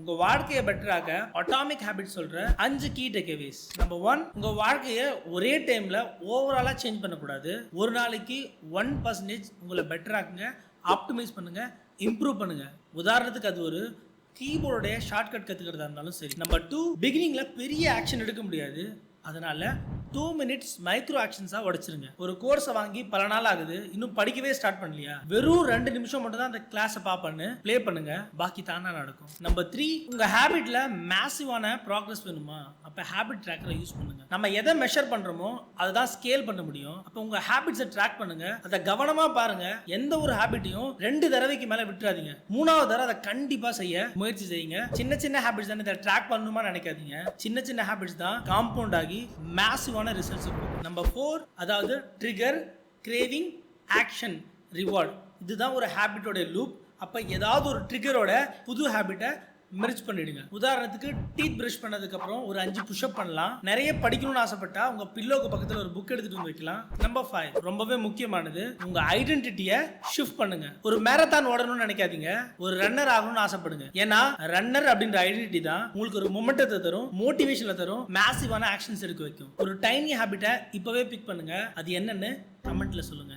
உங்க வாழ்க்கையை பெட்டராக அட்டாமிக் ஹேபிட் சொல்ற அஞ்சு கீ டேக்அவேஸ் நம்பர் ஒன் உங்க வாழ்க்கையை ஒரே டைம்ல ஓவராலா சேஞ்ச் பண்ணக்கூடாது. ஒரு நாளைக்கு ஒன் பர்சன்டேஜ் உங்களை பெட்டராக்குங்க ஆப்டிமைஸ் பண்ணுங்க இம்ப்ரூவ் பண்ணுங்க. உதாரணத்துக்கு அது ஒரு கீபோர்டைய ஷார்ட்கட் கற்றுக்கிறதா இருந்தாலும் சரி. நம்பர் டூ பிகினிங்கில் பெரிய ஆக்ஷன் எடுக்க முடியாது. அதனால டூ மினிட்ஸ் மைக்ரோ ஆக்ஷன்ஸாக உடைச்சிருங்க. ஒரு கோர்ஸை வாங்கி பல நாள் ஆகுது. இன்னும் படிக்கவே ஸ்டார்ட் பண்ணலையா? வெறும் ரெண்டு நிமிஷம் மட்டும் தான் அந்த கிளாஸை பார்ப்பேன்னு ப்ளே பண்ணுங்க. பாக்கி தானா நடக்கும். நம்பர் த்ரீ உங்க ஹேபிட்ல மேசிவான ப்ராக்ரஸ் வேணுமா? அப்போ ஹேபிட் ட்ராக்கரை யூஸ் பண்ணுங்க. நம்ம எதை மெஷர் பண்றோமோ அதுதான் ஸ்கேல் பண்ண முடியும். அப்போ உங்க ஹேபிட்ஸை ட்ராக் பண்ணுங்க. அதை கவனமா பாருங்க. எந்த ஒரு ஹேபிட்டையும் ரெண்டு தடவைக்கு மேல விட்டுறாதீங்க. மூணாவது தடவை அதை கண்டிப்பா செய்ய முயற்சி செய்யுங்க. சின்ன சின்ன ஹேபிட்ஸ் தானே இதை ட்ராக் பண்ணணுமா நினைக்காதீங்க. சின்ன சின்ன ஹேபிட்ஸ் தான் காம்பவுண்ட் ஆகி மேசிவான ரிசல்ட்ஸ் கொடுக்கும். நம்பர் ஃபோர் அதாவது ட்ரிகர் கிரேவிங் ஆக்ஷன் ரிவார்ட் இதுதான் ஒரு ஹேபிட்டோட லூப் அப்போ ஏதாவது ஒரு ட்ரிகரோட புது ஹேபிட்டை மெர்ஜ் பண்ணிடுங்க. உதாரணத்துக்கு டீத் பிரஷ் பண்ணதுக்கு அப்புறம் ஒரு அஞ்சு புஷ்அப் பண்ணலாம். நிறைய படிக்கணும்னு ஆசைப்பட்டா உங்க பில்லோக்கு பக்கத்துல ஒரு புக் எடுத்துட்டு வந்து வைக்கலாம். நம்பர் ஃபைவ் ரொம்பவே முக்கியமானது உங்க ஐடென்டிட்டியை ஷிஃப்ட் பண்ணுங்க. ஒரு மேரத்தான் ஓடணும்னு நினைக்காதீங்க. ஒரு ரன்னர் ஆகணும்னு ஆசைப்படுங்க. ஏன்னா ரன்னர் அப்படின்ற ஐடென்டிட்டி தான் உங்களுக்கு ஒரு மொமெண்டத்தை தரும் மோட்டிவேஷனை தரும் மேசிவான ஆக்ஷன்ஸ் எடுக்க வைக்கும். ஒரு டைனி ஹேபிட்டை இப்பவே பிக் பண்ணுங்க. அது என்னன்னு கமெண்ட்ல சொல்லுங்க.